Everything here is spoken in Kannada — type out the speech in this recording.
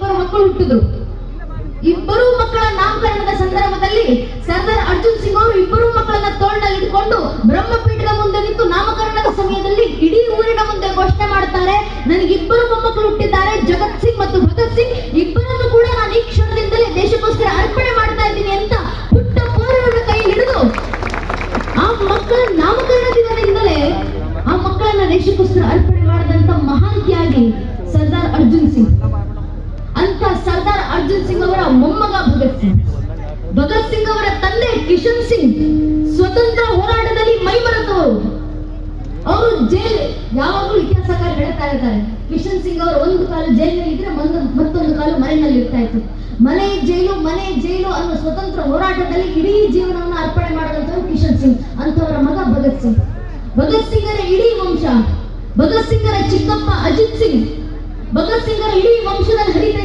ಇಬ್ಬರು ಮಕ್ಕಳು ಹುಟ್ಟಿದ್ರು. ಇಬ್ಬರು ಮಕ್ಕಳ ನಾಮಕರಣದ ಸಂದರ್ಭದಲ್ಲಿ ಸರ್ದಾರ್ ಅರ್ಜುನ್ ಸಿಂಗ್ ಅವರು ಇಬ್ಬರು ಮಕ್ಕಳನ್ನ ತೋಳ್ನಲ್ಲಿ ಇಟ್ಕೊಂಡು ಬ್ರಹ್ಮಪೀಠದ ಮುಂದೆ ನಿಂತು ನಾಮಕರಣದ ಸಮಯದಲ್ಲಿ ಇಡೀ ಊರಿನ ಮುಂದೆ ಘೋಷಣೆ ಮಾಡ್ತಾರೆ, ನನಗೆ ಇಬ್ಬರು ಮೊಮ್ಮಕ್ಕಳು ಹುಟ್ಟಿದ್ದಾರೆ, ಜಗತ್ ಸಿಂಗ್ ಮತ್ತು ಭಗತ್ ಸಿಂಗ್. ಇಬ್ಬರನ್ನು ಕೂಡ ನಾನು ಈ ಕ್ಷಣದಿಂದಲೇ ದೇಶಕ್ಕೋಸ್ಕರ ಅರ್ಪಣೆ ಮಾಡ್ತಾ ಇದ್ದೀನಿ ಅಂತ ಪುಟ್ಟ ಪೋರವರ ಕೈ ಹಿಡಿದು ಆ ಮಕ್ಕಳ ನಾಮಕರಣ ದಿನದಿಂದಲೇ ಆ ಮಕ್ಕಳನ್ನ ದೇಶಕ್ಕೋಸ್ಕರ ಅರ್ಪಣೆ ಮಾಡಿದಂತ ಮಹಾನ್ ತ್ಯಾಗಿ ಸರ್ದಾರ್ ಅರ್ಜುನ್ ಸಿಂಗ್. ಅಂತ ಸರ್ದಾರ್ ಅರ್ಜುನ್ ಸಿಂಗ್ ಅವರ ಮೊಮ್ಮಗ ಭಗತ್ ಸಿಂಗ್. ಭಗತ್ ಸಿಂಗ್ ಅವರ ತಂದೆ ಕಿಶನ್ ಸಿಂಗ್ ಸ್ವತಂತ್ರ ಹೋರಾಟದಲ್ಲಿ ಮೈಮರೆತವರು. ಅವರು ಜೈಲ್ ಯಾವಾಗಲೂ ಇತಿಹಾಸಕಾರ ಹೇಳ್ತಾ ಇರ್ತಾರೆ. ಕಿಶನ್ ಸಿಂಗ್ ಅವರು ಒಂದು ಕಾಲು ಜೈಲಿನಲ್ಲಿ ಇದ್ರೆ ಮತ್ತೊಂದು ಕಾಲು ಮನೆಯಲ್ಲಿ ಇರ್ತಾ ಇತ್ತು. ಮನೆ ಜೈಲು ಮನೆ ಜೈಲು ಅನ್ನೋ ಸ್ವತಂತ್ರ ಹೋರಾಟದಲ್ಲಿ ಇಡೀ ಜೀವನವನ್ನು ಅರ್ಪಣೆ ಮಾಡಿದಂಥವ್ರು ಕಿಶನ್ ಸಿಂಗ್ ಅಂತವರ ಮಗ ಭಗತ್ ಸಿಂಗ್. ಭಗತ್ ಸಿಂಗರ ಇಡೀ ವಂಶ, ಭಗತ್ ಸಿಂಗರ ಚಿಕ್ಕಪ್ಪ ಅಜಿತ್ ಸಿಂಗ್. ಭಗತ್ ಸಿಂಗರ ಇಡೀ ವಂಶದಲ್ಲಿ ಹರಿತಾ